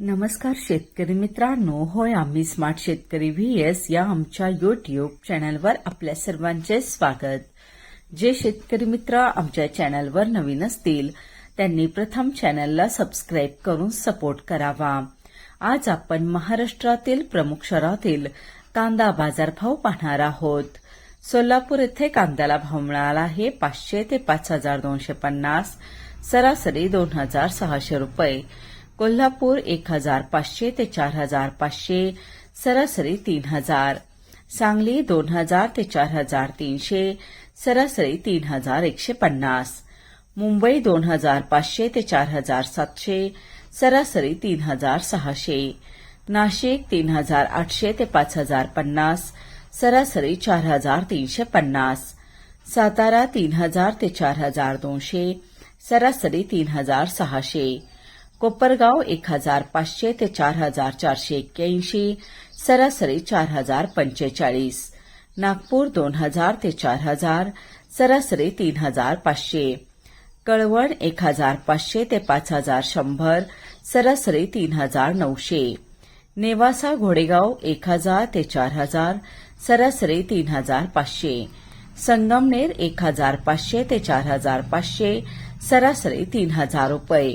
नमस्कार शेतकरी मित्रांनो होय आम्ही स्मार्ट शेतकरी व्ही एस या आमच्या युट्यूब चॅनलवर आपल्या सर्वांचे स्वागत. जे शेतकरी मित्र आमच्या चॅनलवर नवीन असतील त्यांनी प्रथम चॅनलला सबस्क्राईब करून सपोर्ट करावा. आज आपण महाराष्ट्रातील प्रमुख शहरातील कांदा बाजारभाव पाहणार आहोत. सोलापूर येथे कांद्याला भाव मिळाला आहे पाचशे ते पाच हजार दोनशे पन्नास सरासरी दोन हजार सहाशे रुपये. कोल्हापूर एक हजार पाचशे ते चार हजार पाचशे सरासरी तीन हजार. सांगली दोन हजार ते चार हजार तीनशे सरासरी तीन हजार एकशे पन्नास. मुंबई दोन हजार पाचशे ते चार हजार सातशे सरासरी तीन हजार सहाशे. नाशिक तीन हजार आठशे ते पाच हजार पन्नास सरासरी चार हजार तीनशे पन्नास. सातारा तीन हजार ते चार हजार दोनशे सरासरी तीन हजार सहाशे. कोपरगाव एक हजार पाचशे ते चार हजार चारशे एक्क्याऐंशी सरासरी चार हजार पंचेचाळीस नागपूर दोन हजार ते चार हजार सरासरी तीन हजार पाचशे कळवण एक हजार पाचशे ते पाच हजार शंभर सरासरी तीन हजार नऊशे नेवासा घोडेगाव एक हजार ते चार हजार सरासरी तीन हजार पाचशे संगमनेर एक हजार पाचशे ते चार हजार पाचशे सरासरी तीन हजार रुपये